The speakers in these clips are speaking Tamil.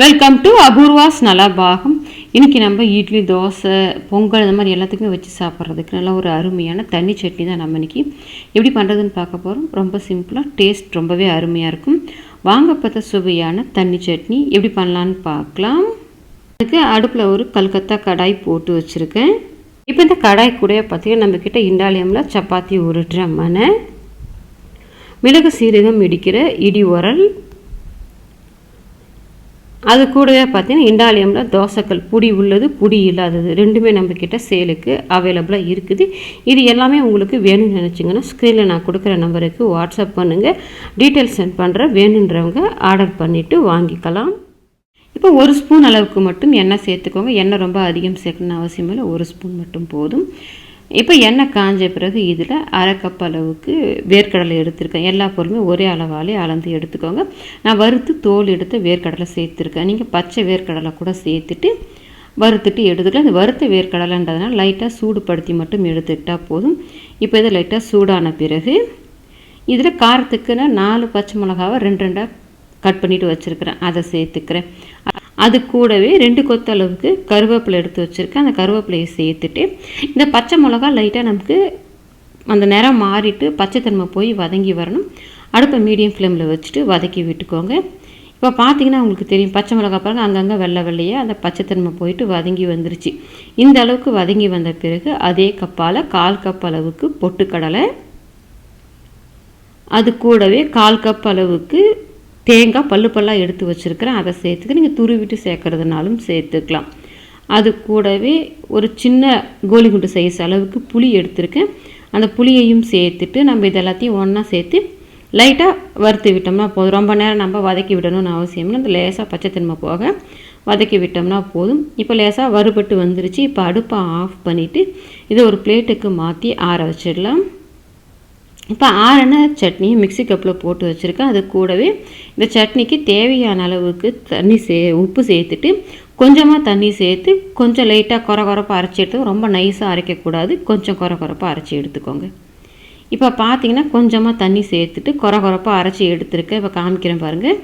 வெல்கம் டு அபூர்வாஸ் நல்லா பாகம் இன்றைக்கி நம்ம இட்லி தோசை பொங்கல் இந்த மாதிரி எல்லாத்துக்குமே வச்சு சாப்பிட்றதுக்கு நல்லா ஒரு அருமையான தண்ணி சட்னி தான் நம்ம இன்றைக்கி எப்படி பண்ணுறதுன்னு பார்க்க போகிறோம் ரொம்ப சிம்பிளாக டேஸ்ட் ரொம்பவே அருமையாக இருக்கும். வாங்க பார்த்த சுவையான தண்ணி சட்னி. எப்படி பண்ணலான்னு பார்க்கலாம். அதுக்கு அடுப்பில் ஒரு கல்கத்தா கடாய் போட்டு வச்சுருக்கேன். இப்போ இந்த கடாய் கூட பார்த்திங்கன்னா நம்மக்கிட்ட இண்டாலியமில் சப்பாத்தி உருட்டுற மனை மிளகு சீரகம் இடிக்கிற இடி உரல் அது கூடவே பார்த்தீங்கன்னா இண்டாலியமில் தோசைக்கல் புடி உள்ளது புடி இல்லாதது. ரெண்டுமே நம்மக்கிட்ட சேலுக்கு அவைலபிளாக இருக்குது. இது எல்லாமே உங்களுக்கு வேணும்னு நினச்சிங்கன்னா ஸ்க்ரீனில் நான் கொடுக்குற நம்பருக்கு வாட்ஸ்அப் பண்ணுங்கள் டீட்டெயில்ஸ் சென்ட் பண்ணுற வேணுன்றவங்க ஆர்டர் பண்ணிவிட்டு வாங்கிக்கலாம். இப்போ ஒரு ஸ்பூன் அளவுக்கு மட்டும் எண்ணெய் சேர்த்துக்கோங்க. எண்ணெய் ரொம்ப அதிகம் சேர்க்கணும்னு அவசியம் இல்லை ஒரு ஸ்பூன் மட்டும் போதும். இப்போ எண்ணெய் காஞ்ச பிறகு இதில் அரை கப் அளவுக்கு வேர்க்கடலை எடுத்திருக்கேன். எல்லா பொருளுமே ஒரே அளவாலே அளந்து எடுத்துக்கோங்க. நான் வறுத்து தோல் எடுத்து வேர்க்கடலை சேர்த்துருக்கேன். நீங்கள் பச்சை வேர்க்கடலை கூட சேர்த்துட்டு வறுத்துட்டு எடுத்துக்கலாம். இந்த வறுத்த வேர்க்கடலைன்றதுனால லைட்டாக சூடுபடுத்தி மட்டும் எடுத்துக்கிட்டால் போதும். இப்போ இதை லைட்டாக சூடான பிறகு இதில் காரத்துக்குன்னு நாலு பச்சை மிளகாவை ரெண்டு ரெண்டாக கட் பண்ணிவிட்டு வச்சுருக்கிறேன். அதை சேர்த்துக்கிறேன். அது கூடவே ரெண்டு கொத்த அளவுக்கு கருவேப்பிலை எடுத்து வச்சுருக்கேன். அந்த கருவேப்பிலையை சேர்த்துட்டு இந்த பச்சை மிளகா லைட்டாக நமக்கு அந்த நிறம் மாறிட்டு பச்சைத்தன்மை போய் வதங்கி வரணும். அடுப்பை மீடியம் ஃப்ளேமில் வச்சுட்டு வதக்கி விட்டுக்கோங்க. இப்போ பார்த்தீங்கன்னா உங்களுக்கு தெரியும் பச்சை மிளகா பாருங்கள் அங்கங்கே வெள்ளை வெள்ளையாக அந்த பச்சைத்தன்மை போயிட்டு வதங்கி வந்துருச்சு. இந்த அளவுக்கு வதங்கி வந்த பிறகு அதே கப்பால் கால் கப் அளவுக்கு பொட்டுக்கடலை அது கூடவே கால் கப் அளவுக்கு தேங்காய் பல்லு பல்லாக எடுத்து வச்சுருக்கிறேன். அதை சேர்த்துக்க நீங்கள் துருவிட்டு சேர்க்குறதுனாலும் சேர்த்துக்கலாம். அது கூடவே ஒரு சின்ன கோலிகுண்டு சைஸ் அளவுக்கு புளி எடுத்திருக்கேன். அந்த புளியையும் சேர்த்துட்டு நம்ம இதெல்லாத்தையும் ஒன்றா சேர்த்து லைட்டாக வறுத்து விட்டோம்னா போதும். ரொம்ப நேரம் நம்ம வதக்கி விடணும்னு அவசியம் அந்த லேசாக பச்சைத்தன்மை போக வதக்கி விட்டோம்னா போதும். இப்போ லேசாக வறுபட்டு வந்துருச்சு. இப்போ அடுப்பை ஆஃப் பண்ணிவிட்டு இதை ஒரு பிளேட்டுக்கு மாற்றி ஆற வச்சிடலாம். இப்போ ஆறின சட்னியை மிக்சி கப்பில் போட்டு வச்சுருக்கேன். அது கூடவே இந்த சட்னிக்கு தேவையான அளவுக்கு தண்ணி சே உப்பு சேர்த்துட்டு கொஞ்சமாக தண்ணி சேர்த்து கொஞ்சம் லைட்டாக குறை குறப்பாக அரைச்சி எடுத்து ரொம்ப நைஸாக அரைக்கக்கூடாது. கொஞ்சம் குறை குறப்பாக அரைச்சி எடுத்துக்கோங்க. இப்போ பார்த்தீங்கன்னா கொஞ்சமாக தண்ணி சேர்த்துட்டு குறை குறப்பாக அரைச்சி எடுத்துருக்கேன். இப்போ காமிக்கிறேன் பாருங்கள்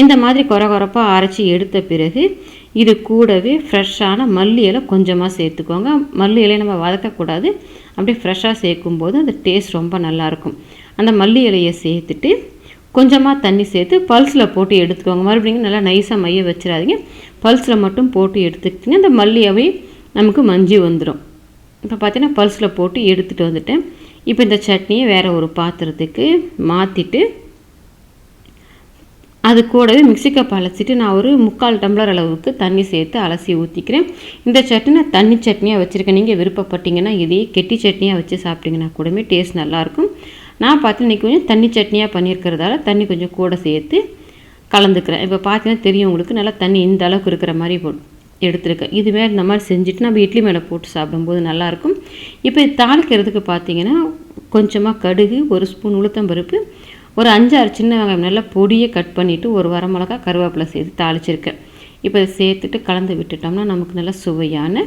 இந்த மாதிரி குறை குறைப்பாக அரைச்சி எடுத்த பிறகு இது கூடவே ஃப்ரெஷ்ஷான மல்லி இலை கொஞ்சமாக சேர்த்துக்கோங்க. மல்லி இலையை நம்ம வதக்கக்கூடாது. அப்படியே ஃப்ரெஷ்ஷாக சேர்க்கும்போது அந்த டேஸ்ட் ரொம்ப நல்லாயிருக்கும். அந்த மல்லி இலையை சேர்த்துட்டு கொஞ்சமாக தண்ணி சேர்த்து பல்ஸில் போட்டு எடுத்துக்கோங்க. மறுபடியும் நல்லா நைஸாக மைய வச்சிடாதீங்க. பல்ஸில் மட்டும் போட்டு எடுத்துக்கிட்டிங்க அந்த மல்லியாவே நமக்கு மஞ்சி வந்துடும் இப்போ பார்த்தீங்கன்னா பல்ஸில் போட்டு எடுத்துகிட்டு வந்துட்டேன். இப்போ இந்த சட்னியை வேறு ஒரு பாத்திரத்துக்கு மாற்றிட்டு அது கூடவே மிக்சி கப் அலசிட்டு நான் ஒரு முக்கால் டம்ளர் அளவுக்கு தண்ணி சேர்த்து அலசி ஊற்றிக்கிறேன் இந்த சட்னி நான் தண்ணி சட்னியாக வச்சுருக்கேன். நீங்கள் விருப்பப்பட்டீங்கன்னா இதையே கெட்டி சட்னியாக வச்சு சாப்பிட்டிங்கன்னா கூடமே டேஸ்ட் நல்லாயிருக்கும். நான் பார்த்து இன்றைக்கி கொஞ்சம் தண்ணி சட்னியாக பண்ணியிருக்கிறதால தண்ணி கொஞ்சம் கூட சேர்த்து கலந்துக்கிறேன். இப்போ பார்த்தீங்கன்னா தெரியும் உங்களுக்கு நல்லா தண்ணி இந்த அளவுக்கு இருக்கிற மாதிரி எடுத்துருக்கேன். இதுவே இந்த மாதிரி செஞ்சுட்டு நம்ம இட்லி மேலே போட்டு சாப்பிடும்போது நல்லாயிருக்கும். இப்போ தாளிக்கிறதுக்கு பார்த்தீங்கன்னா கொஞ்சமாக கடுகு ஒரு ஸ்பூன் உளுத்தம்பருப்பு ஒரு அஞ்சாறு சின்ன வெங்காயம் நல்லா பொடியை கட் பண்ணிவிட்டு ஒரு வரமிளகா கருவேப்பிலை சேர்த்து தாளிச்சிருக்கேன். இப்போ இதை சேர்த்துட்டு கலந்து விட்டுட்டோம்னா நமக்கு நல்லா சுவையான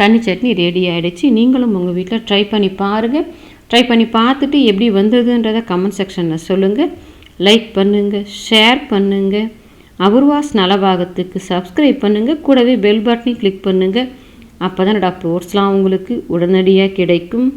தண்ணி சட்னி ரெடி ஆகிடுச்சு நீங்களும் உங்கள் வீட்டில் ட்ரை பண்ணி பாருங்கள் ட்ரை பண்ணி பார்த்துட்டு எப்படி வந்ததுன்றதை கமெண்ட் செக்ஷனில் சொல்லுங்கள் லைக் பண்ணுங்கள் ஷேர் பண்ணுங்கள் அபூர்வாஸ் நலபாகத்துக்கு சப்ஸ்கிரைப் பண்ணுங்கள் கூடவே பெல் பட்டனையும் கிளிக் பண்ணுங்கள் அப்போ தான் என்னோடய ஓட்ஸ்லாம் உங்களுக்கு உடனடியாக கிடைக்கும்.